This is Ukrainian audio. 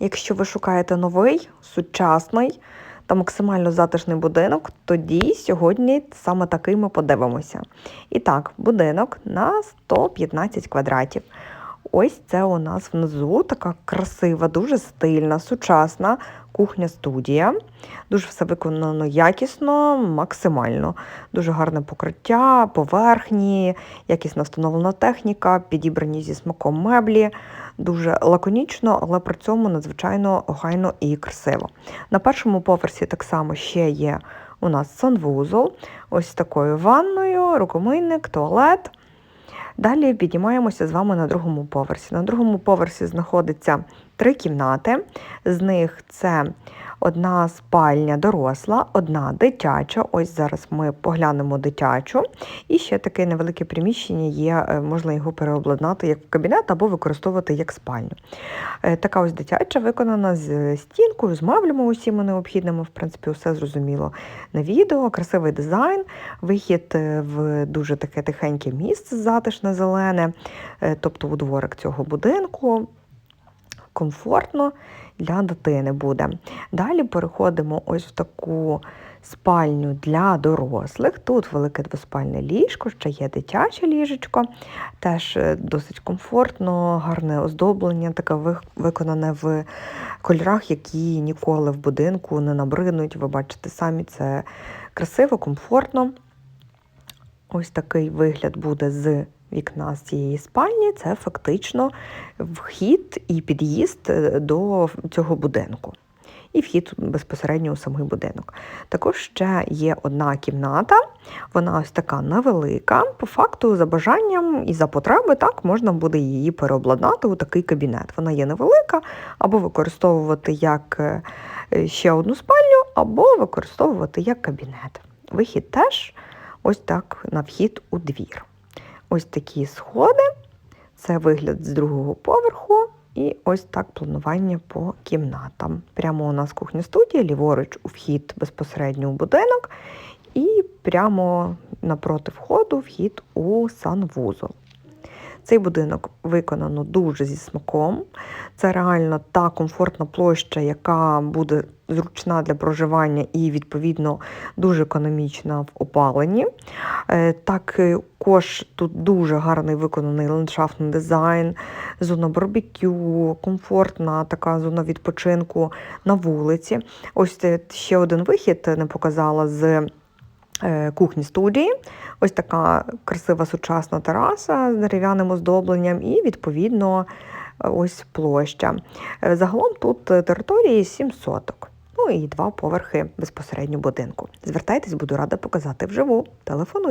Якщо ви шукаєте новий, сучасний та максимально затишний будинок, тоді сьогодні саме такий ми подивимося. І так, будинок на 115 квадратів. Ось це у нас внизу така красива, дуже стильна, сучасна кухня-студія. Дуже все виконано якісно, максимально. Дуже гарне покриття, поверхні, якісно встановлена техніка, підібрані зі смаком меблі. Дуже лаконічно, але при цьому надзвичайно охайно і красиво. На першому поверсі так само ще є у нас санвузол, ось такою ванною, рукомийник, туалет. Далі піднімаємося з вами на другому поверсі. На другому поверсі знаходиться три кімнати. З них це одна спальня доросла, одна дитяча. Ось зараз ми поглянемо дитячу. І ще таке невелике приміщення є, е, можна його переобладнати як кабінет або використовувати як спальню. Е, Така ось дитяча виконана з стінкою, з меблями усіма необхідними. В принципі, все зрозуміло на відео, красивий дизайн, вихід е, в дуже таке тихеньке місце, затишне, зелене, е, тобто у дворик цього будинку. Комфортно для дитини буде. Далі переходимо ось в таку спальню для дорослих. Тут велике двоспальне ліжко, ще є дитяче ліжечко, теж е, досить комфортно, гарне оздоблення, таке виконане в кольорах, які ніколи в будинку не набриднуть. Ви бачите самі, це красиво, комфортно. Ось такий вигляд буде з вікна з цієї спальні. Це фактично вхід і під'їзд е, до цього будинку. І вхід безпосередньо у самий будинок. Також ще є одна кімната, вона ось така невелика. По факту, за бажанням і за потреби, так можна буде її переобладнати у такий кабінет. Вона є невелика, або використовувати як е, ще одну спальню, або використовувати як кабінет. Вихід теж ось так на вхід у двір. Ось такі сходи, це вигляд з другого поверху, і ось так планування по кімнатам. Прямо у нас кухня студія, ліворуч у вхід безпосередньо у будинок, і прямо напроти входу вхід у санвузол. Цей будинок виконано дуже зі смаком. Це реально та комфортна площа, яка буде зручна для проживання і, відповідно, дуже економічна в опаленні. Е, Також тут дуже гарний виконаний ландшафтний дизайн, зона барбекю, комфортна така зона відпочинку на вулиці. Ось ще один вихід не показала з е, кухні студії. Ось така красива сучасна тераса з дерев'яним оздобленням і, відповідно, ось площа. Е, Загалом тут е, території 7 соток. Ну і два поверхи безпосередньо будинку. Звертайтесь, буду рада показати вживу. Телефонуйте.